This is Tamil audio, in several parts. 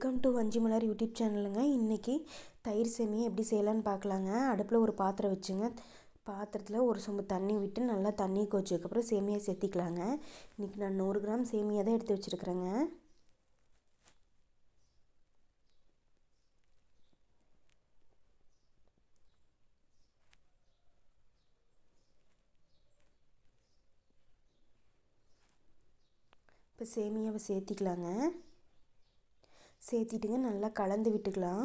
வெல்கம் டு வஞ்சி மலர் யூடியூப் சேனலுங்க. இன்றைக்கி தயிர் சேமியா எப்படி செய்யலான்னு பார்க்கலாங்க அடுப்பில் ஒரு பாத்திரம் வச்சுங்க. பாத்திரத்தில் ஒரு சொம்பு தண்ணி விட்டு நல்லா தண்ணி கொச்சதுக்கப்புறம் சேமியா சேர்த்திக்கலாங்க. இன்றைக்கி நான் நூறு கிராம் சேமியா தான் எடுத்து வச்சுருக்குறேங்க. இப்போ சேமியாவை சேர்த்திக்கலாங்க. சேர்த்திட்டுங்க நல்லா கலந்து விட்டுக்கலாம்.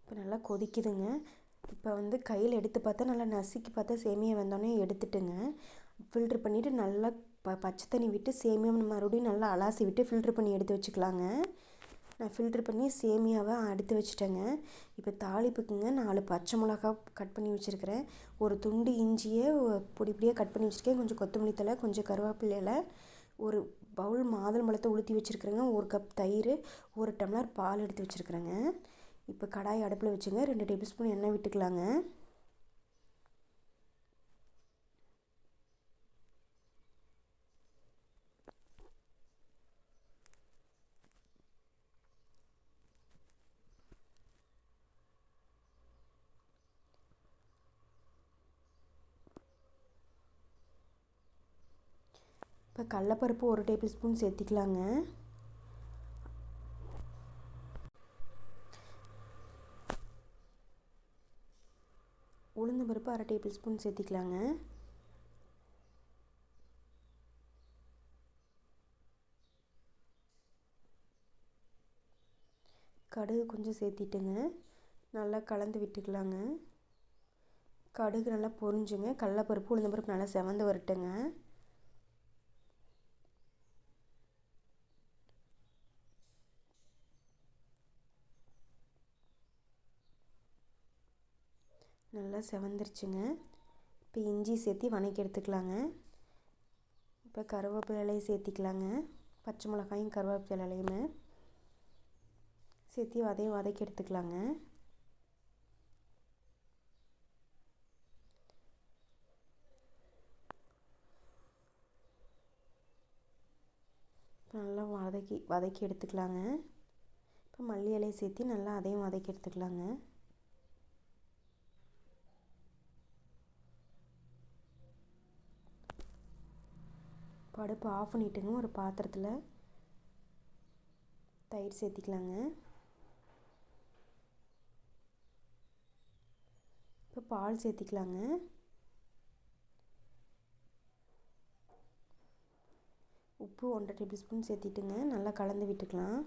இப்போ நல்லா கொதிக்குதுங்க. இப்போ வந்து கையில் எடுத்து பார்த்தா நல்லா நசுக்கி பார்த்தா சேமியா வந்தோடனே எடுத்துட்டுங்க. ஃபில்ட்ரு பண்ணிவிட்டு நல்லா ப பச்சை தண்ணி விட்டு சேமியா மறுபடியும் நல்லா அலாசி விட்டு ஃபில்ட்ரு பண்ணி எடுத்து வச்சுக்கலாங்க. நான் ஃபில்ட்ரு பண்ணி சேமியாவை எடுத்து வச்சுட்டேங்க. இப்போ தாளிப்புக்குங்க நாலு பச்சை மிளகா கட் பண்ணி வச்சுருக்கிறேன். ஒரு துண்டு இஞ்சியை பொடி பொடியாக கட் பண்ணி வச்சுருக்கேன். கொஞ்சம் கொத்தமல்லி தலை கொஞ்சம் கருவேப்பிலையில் ஒரு பவுல் மாதுளம் பழத்தை உளுத்தி வச்சுருக்குறேங்க. ஒரு கப் தயிர் ஒரு டம்ளர் பால் எடுத்து வச்சுருக்குறேங்க. இப்போ கடாய் அடுப்பில் வச்சுங்க. ரெண்டு டேபிள் ஸ்பூன் எண்ணெய் விட்டுக்கலாங்க. இப்போ கடலப்பருப்பு ஒரு டேபிள் ஸ்பூன் சேர்த்திக்கலாங்க. உளுந்த பருப்பு அரை டேபிள் ஸ்பூன் சேர்த்திக்கலாங்க. கடுகு கொஞ்சம் சேர்த்திட்டுங்க. நல்லா கலந்து விட்டுக்கலாங்க. கடுகு நல்லா பொரிஞ்சுங்க. கடலப்பருப்பு உளுந்த பருப்பு நல்லா செவந்து வரட்டுங்க. நல்லா செவந்துருச்சுங்க. இப்போ இஞ்சி சேர்த்தி வணக்கி எடுத்துக்கலாங்க. இப்போ கருவேப்பிலை இலையை சேர்த்திக்கலாங்க. பச்சை மிளகாயும் கருவேப்பிலை இலையுமே சேர்த்தி அதையும் வதக்கி எடுத்துக்கலாங்க. நல்லா வதக்கி வதக்கி எடுத்துக்கலாங்க. இப்போ மல்லி இலையை சேர்த்தி நல்லா அதையும் வதக்கி எடுத்துக்கலாங்க. கடுப்பு ஆஃப் பண்ணிட்டுங்க ஒரு பாத்திரத்தில் தயிர் சேர்த்திக்கலாங்க. இப்போ பால் சேர்த்திக்கலாங்க. உப்பு ஒன்றரை டேபிள் ஸ்பூன் சேர்த்திட்டுங்க நல்லா கலந்து விட்டுக்கலாம்.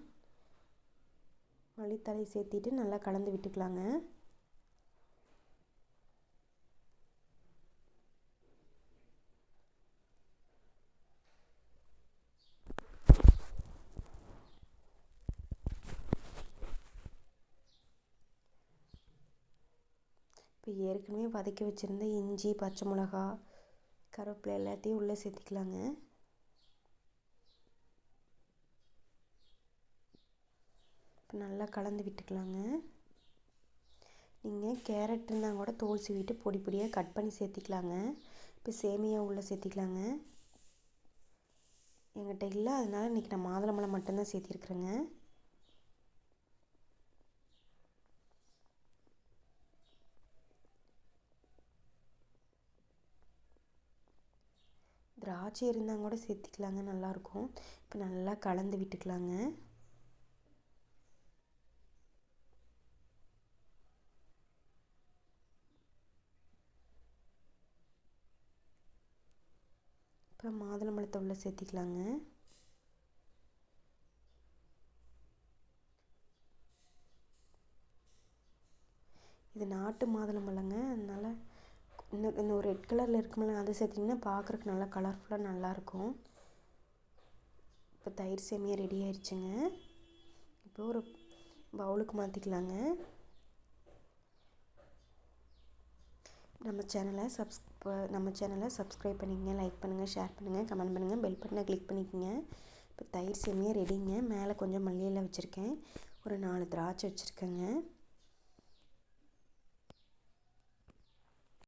மல்லித்தலை சேர்த்திட்டு நல்லா கலந்து விட்டுக்கலாங்க. இப்போ ஏற்கனவே வதக்கி வச்சுருந்த இஞ்சி பச்சை மிளகா கருவேப்பிலை எல்லாத்தையும் உள்ளே சேர்த்திக்கலாங்க. இப்போ நல்லா கலந்து விட்டுக்கலாங்க. நீங்கள் கேரட் இருந்தால் கூட தோல் சீவிட்டு பொடி பொடியாக கட் பண்ணி சேர்த்திக்கலாங்க. இப்போ சேமியா உள்ளே சேர்த்திக்கலாங்க. என்கிட்ட இல்லை அதனால் இன்றைக்கி நான் மாதுளம்பழம் மட்டும்தான் சேர்த்திருக்குறேங்க. திராட்சை இருந்தால் கூட சேர்த்திக்கலாங்க நல்லாயிருக்கும் இப்போ நல்லா கலந்து விட்டுக்கலாங்க. இப்போ மாதுளம்பழத்தை உள்ளே சேர்த்திக்கலாங்க. இது நாட்டு மாதுளம்பழங்க அதனால் இன்னும் இந்த ஒரு ரெட் கலரில் இருக்குமில்ல அதை சேர்த்திங்கன்னா பார்க்குறக்கு நல்லா கலர்ஃபுல்லாக நல்லாயிருக்கும். இப்போ தயிர் சேமியா ரெடி ஆயிடுச்சுங்க இப்போ ஒரு பவுலுக்கு மாற்றிக்கலாங்க நம்ம சேனலை சப்ஸ் நம்ம சேனலை சப்ஸ்கிரைப் பண்ணிக்கங்க லைக் பண்ணுங்கள் ஷேர் பண்ணுங்கள் கமெண்ட் பண்ணுங்கள் பெல் பட்டனை கிளிக் பண்ணிக்கோங்க. இப்போ தயிர் சேமியா ரெடிங்க மேலே கொஞ்சம் மல்லியில் வச்சுருக்கேன். ஒரு நாலு திராட்சை வச்சுருக்கேங்க.